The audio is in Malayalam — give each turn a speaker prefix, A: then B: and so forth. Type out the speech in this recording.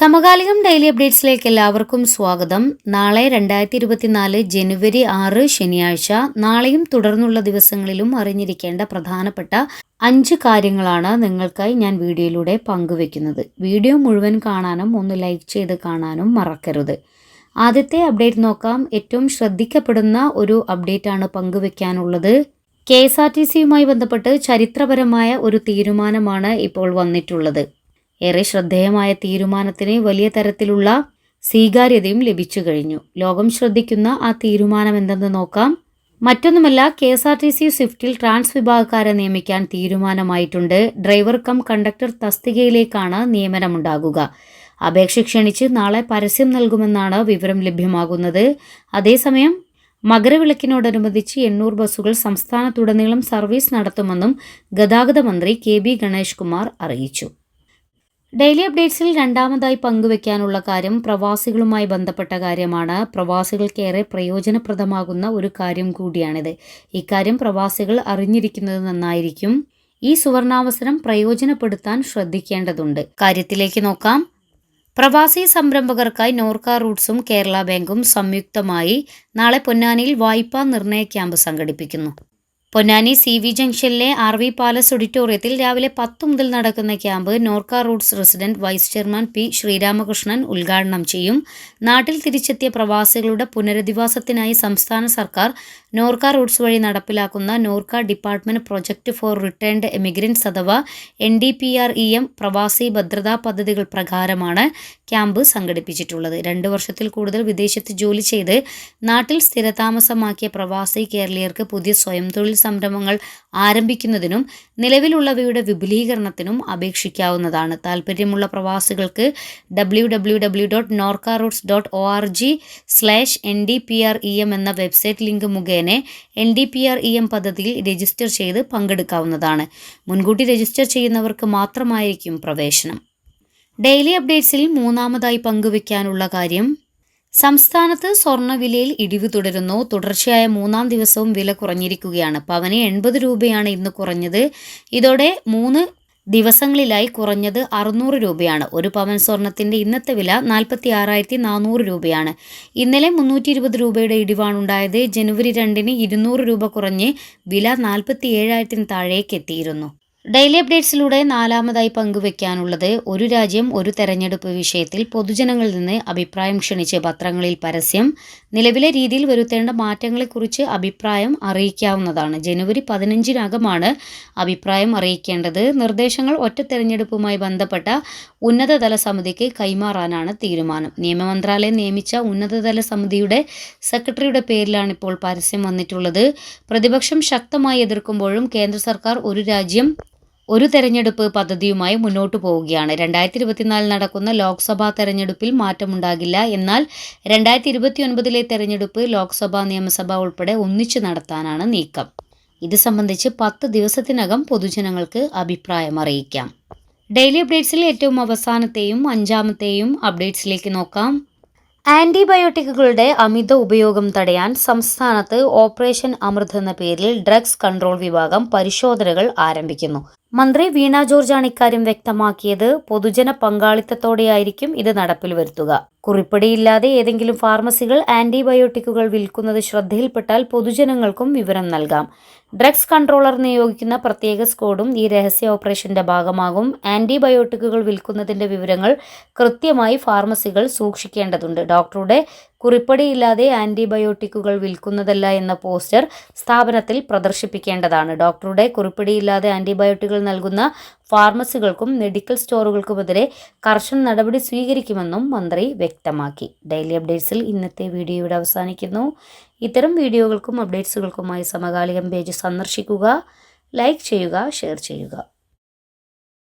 A: സമകാലികം ഡെയിലി അപ്ഡേറ്റ്സിലേക്ക് എല്ലാവർക്കും സ്വാഗതം. നാളെ രണ്ടായിരത്തി ഇരുപത്തിനാല് ജനുവരി ആറ് ശനിയാഴ്ച നാളെയും തുടർന്നുള്ള ദിവസങ്ങളിലും അറിഞ്ഞിരിക്കേണ്ട പ്രധാനപ്പെട്ട അഞ്ച് കാര്യങ്ങളാണ് നിങ്ങൾക്കായി ഞാൻ വീഡിയോയിലൂടെ പങ്കുവെക്കുന്നത്. വീഡിയോ മുഴുവൻ കാണാനും ഒന്ന് ലൈക്ക് ചെയ്ത് കാണാനും മറക്കരുത്. ആദ്യത്തെ അപ്ഡേറ്റ് നോക്കാം. ഏറ്റവും ശ്രദ്ധിക്കപ്പെടുന്ന ഒരു അപ്ഡേറ്റ് ആണ് പങ്കുവെക്കാനുള്ളത്. കെ എസ് ആർ ടി സിയുമായി ബന്ധപ്പെട്ട് ചരിത്രപരമായ ഒരു തീരുമാനമാണ് ഇപ്പോൾ വന്നിട്ടുള്ളത്. ഏറെ ശ്രദ്ധേയമായ തീരുമാനത്തിന് വലിയ തരത്തിലുള്ള സ്വീകാര്യതയും ലഭിച്ചു കഴിഞ്ഞു. ലോകം ശ്രദ്ധിക്കുന്ന ആ തീരുമാനം എന്തെന്ന് നോക്കാം. മറ്റൊന്നുമല്ല K S R T C സ്വിഫ്റ്റിൽ trans വിഭാഗക്കാരെ നിയമിക്കാൻ തീരുമാനമായിട്ടുണ്ട്. ഡ്രൈവർ കം കണ്ടക്ടർ തസ്തികയിലേക്കാണ് നിയമനമുണ്ടാകുക. അപേക്ഷ ക്ഷണിച്ച് നാളെ പരസ്യം നൽകുമെന്നാണ് വിവരം ലഭ്യമാകുന്നത്. അതേസമയം മകരവിളക്കിനോടനുബന്ധിച്ച് എണ്ണൂറ് ബസ്സുകൾ സംസ്ഥാനത്തുടനീളം സർവീസ് നടത്തുമെന്നും ഗതാഗത മന്ത്രി കെ ബി ഗണേഷ് കുമാർ അറിയിച്ചു. ഡെയിലി അപ്ഡേറ്റ്സിൽ രണ്ടാമതായി പങ്കുവെക്കാനുള്ള കാര്യം പ്രവാസികളുമായി ബന്ധപ്പെട്ട കാര്യമാണ്. പ്രവാസികൾക്കേറെ പ്രയോജനപ്രദമാകുന്ന ഒരു കാര്യം കൂടിയാണിത്. ഇക്കാര്യം പ്രവാസികൾ അറിഞ്ഞിരിക്കുന്നത് നന്നായിരിക്കും. ഈ സുവർണാവസരം പ്രയോജനപ്പെടുത്താൻ ശ്രദ്ധിക്കേണ്ടതുണ്ട്. കാര്യത്തിലേക്ക് നോക്കാം. പ്രവാസി സംരംഭകർക്കായി നോർക്ക റൂട്ട്സും കേരള ബാങ്കും സംയുക്തമായി നാളെ പൊന്നാനിയിൽ വായ്പാ നിർണയ ക്യാമ്പ് സംഘടിപ്പിക്കുന്നു. പൊന്നാനി സി വി ജംഗ്ഷനിലെ ആർ വി പാലസ് ഓഡിറ്റോറിയത്തിൽ രാവിലെ പത്ത് മുതൽ നടക്കുന്ന camp Norka roots resident vice chairman P Sreeramakrishnan ഉദ്ഘാടനം ചെയ്യും. നാട്ടിൽ തിരിച്ചെത്തിയ പ്രവാസികളുടെ പുനരധിവാസത്തിനായി സംസ്ഥാന സർക്കാർ നോർക്ക റൂട്ട്സ് വഴി നടപ്പിലാക്കുന്ന Norka department project for returned emigrants അഥവാ N D P R E M പ്രവാസി ഭദ്രതാ പദ്ധതികൾ പ്രകാരമാണ് ക്യാമ്പ് സംഘടിപ്പിച്ചിട്ടുള്ളത്. രണ്ട് വർഷത്തിൽ കൂടുതൽ വിദേശത്ത് ജോലി ചെയ്ത് നാട്ടിൽ സ്ഥിരതാമസമാക്കിയ പ്രവാസി കേരളീയർക്ക് പുതിയ സ്വയം തൊഴിൽ സംരംഭങ്ങൾ ആരംഭിക്കുന്നതിനും നിലവിലുള്ളവയുടെ വിപുലീകരണത്തിനും അപേക്ഷിക്കാവുന്നതാണ്. താല്പര്യമുള്ള പ്രവാസികൾക്ക് W W W dot Norka roots dot O R G slash N D P R E M എന്ന വെബ്സൈറ്റ് ലിങ്ക് മുഖേന N D P R E M പദ്ധതിയിൽ രജിസ്റ്റർ ചെയ്ത് പങ്കെടുക്കാവുന്നതാണ്. മുൻകൂട്ടി രജിസ്റ്റർ ചെയ്യുന്നവർക്ക് മാത്രമായിരിക്കും പ്രവേശനം. ഡെയിലി അപ്ഡേറ്റ്സിൽ മൂന്നാമതായി പങ്കുവയ്ക്കാനുള്ള കാര്യം സംസ്ഥാനത്ത് സ്വർണവിലയിൽ ഇടിവ് തുടരുന്നു. തുടർച്ചയായ മൂന്നാം ദിവസവും വില കുറഞ്ഞിരിക്കുകയാണ്. പവന് എൺപത് രൂപയാണ് ഇന്ന് കുറഞ്ഞത്. ഇതോടെ മൂന്ന് ദിവസങ്ങളിലായി കുറഞ്ഞത് അറുന്നൂറ് രൂപയാണ്. ഒരു പവൻ സ്വർണത്തിന്റെ ഇന്നത്തെ വില നാൽപ്പത്തി ആറായിരത്തി നാനൂറ് രൂപയാണ്. ഇന്നലെ മുന്നൂറ്റി ഇരുപത് രൂപയുടെ ഇടിവാണ് ഉണ്ടായത് ജനുവരി രണ്ടിന് ഇരുന്നൂറ് രൂപ കുറഞ്ഞ് വില നാൽപ്പത്തി ഏഴായിരത്തിന് താഴേക്ക് എത്തിയിരുന്നു ഡെയിലി അപ്ഡേറ്റ്സിലൂടെ നാലാമതായി പങ്കുവെക്കാനുള്ളത് ഒരു രാജ്യം ഒരു തെരഞ്ഞെടുപ്പ് വിഷയത്തിൽ പൊതുജനങ്ങളിൽ നിന്ന് അഭിപ്രായം ക്ഷണിച്ച് പത്രങ്ങളിൽ പരസ്യം നിലവിലെ രീതിയിൽ വരുത്തേണ്ട മാറ്റങ്ങളെക്കുറിച്ച് അഭിപ്രായം അറിയിക്കാവുന്നതാണ്. ജനുവരി പതിനഞ്ചിനകമാണ് അഭിപ്രായം അറിയിക്കേണ്ടത്. നിർദ്ദേശങ്ങൾ ഒറ്റ തെരഞ്ഞെടുപ്പുമായി ബന്ധപ്പെട്ട ഉന്നതതല സമിതിക്ക് കൈമാറാനാണ് തീരുമാനം. നിയമമന്ത്രാലയം നിയമിച്ച ഉന്നതതല സമിതിയുടെ സെക്രട്ടറിയുടെ പേരിലാണ് ഇപ്പോൾ പരസ്യം വന്നിട്ടുള്ളത്. പ്രതിപക്ഷം ശക്തമായി എതിർക്കുമ്പോഴും കേന്ദ്ര സർക്കാർ ഒരു രാജ്യം ഒരു തെരഞ്ഞെടുപ്പ് പദ്ധതിയുമായി മുന്നോട്ടു പോവുകയാണ്. രണ്ടായിരത്തി ഇരുപത്തിനാലിൽ നടക്കുന്ന ലോക്സഭാ തെരഞ്ഞെടുപ്പിൽ മാറ്റമുണ്ടാകില്ല. എന്നാൽ രണ്ടായിരത്തി ഇരുപത്തിയൊൻപതിലെ തെരഞ്ഞെടുപ്പ് ലോക്സഭാ നിയമസഭ ഉൾപ്പെടെ ഒന്നിച്ചു നടത്താനാണ് നീക്കം. ഇത് സംബന്ധിച്ച് പത്ത് ദിവസത്തിനകം പൊതുജനങ്ങൾക്ക് അഭിപ്രായം അറിയിക്കാം. ഡെയിലി അപ്ഡേറ്റ്സിൽ ഏറ്റവും അവസാനത്തെയും അഞ്ചാമത്തെയും അപ്ഡേറ്റ്സിലേക്ക് നോക്കാം. ആന്റിബയോട്ടിക്കുകളുടെ അമിത ഉപയോഗം തടയാൻ സംസ്ഥാനത്ത് ഓപ്പറേഷൻ അമൃത് എന്ന പേരിൽ ഡ്രഗ്സ് കൺട്രോൾ വിഭാഗം പരിശോധനകൾ ആരംഭിക്കുന്നു. മന്ത്രി വീണ ജോർജാണ് ഇക്കാര്യം വ്യക്തമാക്കിയത്. പൊതുജന പങ്കാളിത്തത്തോടെയായിരിക്കും ഇത് നടപ്പിൽ വരുത്തുക. കുറിപ്പടിയില്ലാതെ ഏതെങ്കിലും ഫാർമസികൾ ആന്റിബയോട്ടിക്കുകൾ വിൽക്കുന്നത് ശ്രദ്ധയിൽപ്പെട്ടാൽ പൊതുജനങ്ങൾക്കും വിവരം നൽകാം. ഡ്രഗ്സ് കൺട്രോളർ നിയോഗിക്കുന്ന പ്രത്യേക സ്ക്വാഡും ഈ രഹസ്യ ഓപ്പറേഷന്റെ ഭാഗമാകും. ആന്റിബയോട്ടിക്കുകൾ വിൽക്കുന്നതിന്റെ വിവരങ്ങൾ കൃത്യമായി ഫാർമസികൾ സൂക്ഷിക്കേണ്ടതുണ്ട്. ഡോക്ടറുടെ കുറിപ്പടിയില്ലാതെ ആന്റിബയോട്ടിക്കുകൾ വിൽക്കുന്നതല്ല എന്ന പോസ്റ്റർ സ്ഥാപനത്തിൽ പ്രദർശിപ്പിക്കേണ്ടതാണ്. ഡോക്ടറുടെ കുറിപ്പടിയില്ലാതെ ആന്റിബയോട്ടിക്കുകൾ നൽകുന്ന ഫാർമസികൾക്കും മെഡിക്കൽ സ്റ്റോറുകൾക്കുമെതിരെ കർശന നടപടി സ്വീകരിക്കുമെന്നും മന്ത്രി വ്യക്തമാക്കി. ഡെയിലി അപ്ഡേറ്റ്സിൽ ഇന്നത്തെ വീഡിയോ ഇവിടെ അവസാനിക്കുന്നു. ഇത്തരം വീഡിയോകൾക്കും അപ്ഡേറ്റ്സുകൾക്കുമായി സമകാലികം പേജ് സന്ദർശിക്കുക ലൈക്ക് ചെയ്യുക ഷെയർ ചെയ്യുക.